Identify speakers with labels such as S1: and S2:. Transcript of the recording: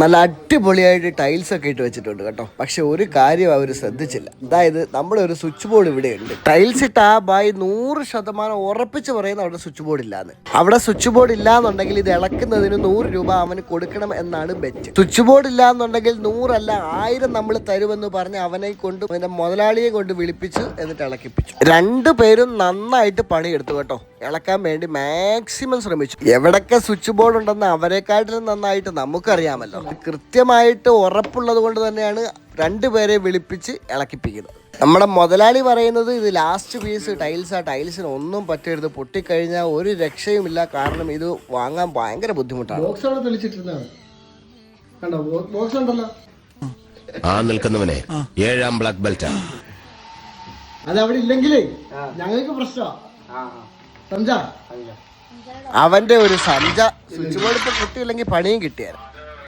S1: നല്ല അടിപൊളിയായിട്ട് ടൈൽസ് ഒക്കെ ഇട്ട് വെച്ചിട്ടുണ്ട് കേട്ടോ. പക്ഷെ ഒരു കാര്യം അവർ ശ്രദ്ധിച്ചില്ല. അതായത് നമ്മുടെ ഒരു സ്വിച്ച് ബോർഡ് ഇവിടെ ഉണ്ട് ടൈൽസ് ഇട്ട ആ ബായി നൂറ് ശതമാനം ഉറപ്പിച്ച് പറയുന്ന അവിടെ സ്വിച്ച് ബോർഡ് ഇല്ലാന്ന്. അവിടെ സ്വിച്ച് ബോർഡ് ഇല്ലാന്നുണ്ടെങ്കിൽ ഇത് ഇളക്കുന്നതിന് നൂറ് രൂപ അവന് കൊടുക്കണം എന്നാണ് ബെറ്റ് സ്വിച്ച് ബോർഡ് ഇല്ലാന്നുണ്ടെങ്കിൽ നൂറല്ല ആയിരം നമ്മൾ തരുമെന്ന് പറഞ്ഞ് അവനെ കൊണ്ട് അവന്റെ മുതലാളിയെ കൊണ്ട് വിളിപ്പിച്ച് എന്നിട്ട് ഇളക്കിപ്പിച്ചു. രണ്ടുപേരും നന്നായിട്ട് പണിയെടുത്തു കേട്ടോ. ഇളക്കാൻ വേണ്ടി മാക്സിമം ശ്രമിച്ചു. എവിടൊക്കെ സ്വിച്ച് ബോർഡ് ഉണ്ടെന്ന് അവരെക്കാട്ടിലും നന്നായിട്ട് നമുക്കറിയാമല്ലോ. കൃത്യമായിട്ട് ഉറപ്പുള്ളത് കൊണ്ട് തന്നെയാണ് രണ്ടുപേരെ വിളിപ്പിച്ച് ഇളക്കിപ്പിക്കുന്നത്. നമ്മുടെ മുതലാളി പറയുന്നത് ഇത് ലാസ്റ്റ് പീസ് ടൈൽസ് ആ ടൈൽസിന് ഒന്നും പറ്റരുത്. പൊട്ടിക്കഴിഞ്ഞാൽ ഒരു രക്ഷയുമില്ല. കാരണം ഇത് വാങ്ങാൻ ഭയങ്കര ബുദ്ധിമുട്ടാണ്.
S2: ആ നിൽക്കുന്നവനെ ഏഴാം ബ്ലാക്ക് ബെൽറ്റ്
S3: അത് അവിടെ ഇല്ലെങ്കിലേ ഞങ്ങൾക്ക് പ്രശ്നമാ. സംജാ
S1: അവന്റെ ഒരു സഞ്ച. സ്വിച്ച് ബോർഡ് ഇപ്പൊ കിട്ടിയില്ലെങ്കിൽ പണിയും കിട്ടിയായിരുന്നു